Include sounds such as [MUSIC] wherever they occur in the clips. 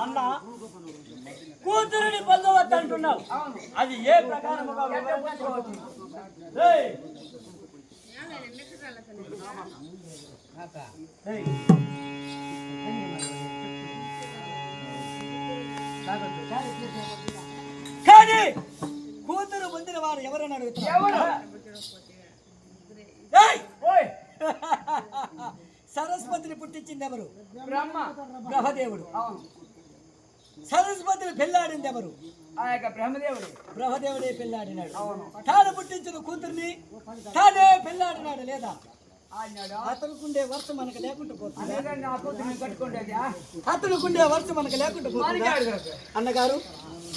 అన్న కూతురుని పొందవద్దు అంటున్నావు అవును. అది ఏ ప్రకారముగా వివరించుకోవచ్చు ఏయ్! ఏయ్! కానీ కూతురు పొందిన వారు ఎవరని అడుగుతున్నారు ఎవరు? ఏయ్! ఓయ్, [LAUGHS] సరస్వతిని పుట్టించింది ఎవరు? బ్రహ్మ. బ్రహ్మదేవుడు. సరస్వతిని పెళ్ళాడింది ఎవరు? ఆ యొక్క బ్రహ్మదేవుడు. బ్రహ్మదేవుడే పెళ్ళాడినాడు. తాను పుట్టించిన కూతుర్ని తానే పెళ్ళాడినాడు లేదా? అతనుకుండే వర్షం మనకు లేకుండా పోతుంది? అతనుకుండే వర్షం మనకు లేకుండా పోతుంది? అన్నగారు?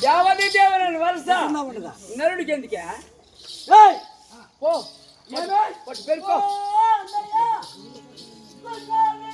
దేవది దేవుని వరుస? నరుడికి ఎందుకే? ఏయ్! What, what, what, what,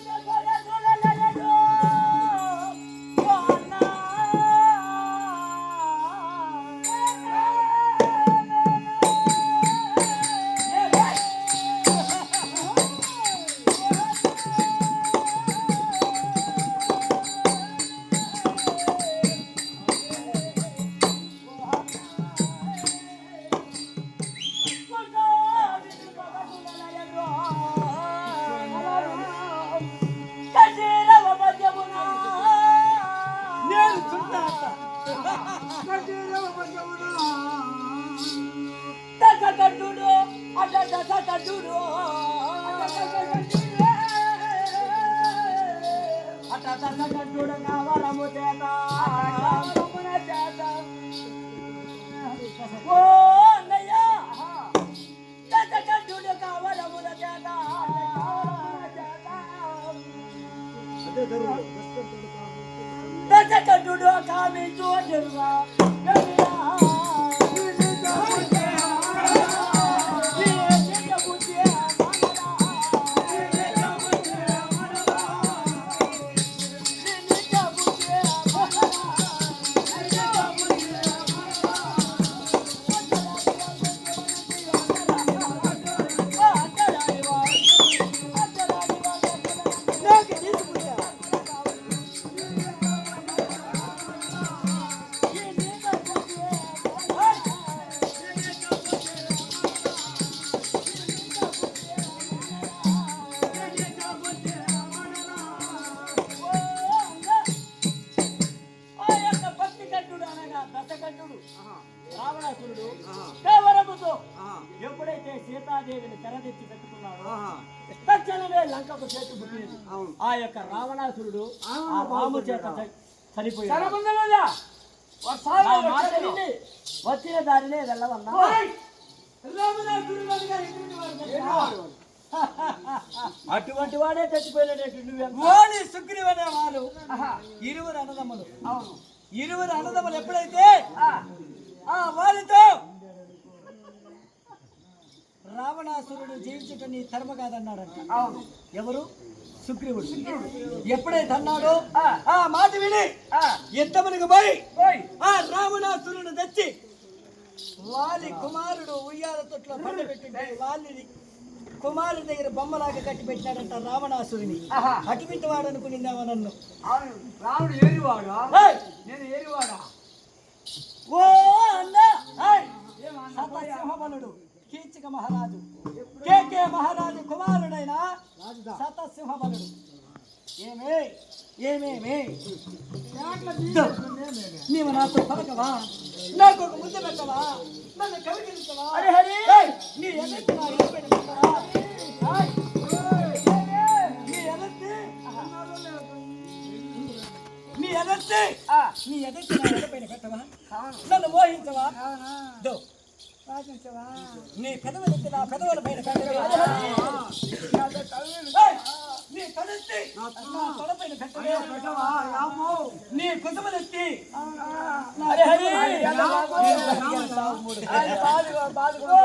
جا جا جا کڈوڑو ہٹا جا جا సీతాదేవిని తెరదిచ్చి పెట్టుకున్నాడో. తక్షణమే లంకకు చేతి పుట్టింది ఆ యొక్క రావణాసురుడు ఆ రాము చేత చనిపోయాడు. వచ్చిన దారినే వెళ్ళవన్నా అటువంటి వాడే నువ్వు ఓని సుగ్రీవనే వారు ఇరువురు అన్నదమ్ములు. అవును. ఇరువురు అన్నదమ్ములు ఎప్పుడైతే ఆ, ఆ వారితో రావణాసురుడు జీవించట నీ ధర్మ కాదన్నాడంట అవును. ఎవరు? సుగ్రీవుడు. ఎప్పుడైతే అన్నాడో ఆ. మాట విని ఆ, ఎంతమనకు పోయి ఆ రావణాసురుడు తెచ్చి వాలి కుమారుడు ఉయ్యాల తొట్లో పండబెట్టింటే వాలిని కుమారుడి దగ్గర బొమ్మలాగా కట్టి పెట్టాడంట రావణాసురుని. అటుమిట్టు వాడు అనుకునిందావా నన్ను రాముడు ఏరివాడు! నేను ఏరివాడా ఓ అన్నా! సతసింహబలుడు కీచక మహారాజు కేకే మహారాజు కుమారుడైన సతసింహబలుడు ఏమే ఏమేమే దో, నీవు నాతో పలకవా నాకు ఒక ముద్ద పెట్టవా నన్ను కవిగించవా హరి, హరి! ఏయ్! నీ ఎదటి నా ఇరుపెన పెట్టవా ఏయ్! నీ ఎదటి నీ ఎదటి ఆ, నీ ఎదటి నా ఎడపైన పెట్టవా అవును నన్ను మోహించవా అవునా దో పాటించవా నీ పెదవులెత్తి నా పెదవుల పైన పెట్టవా నాతో తల్లిని ఏయ్! నీ కడెత్తి నా తొడపైన పెట్టవా నీ కుటుంబలెత్తి హరి, హరి! అది బాధగా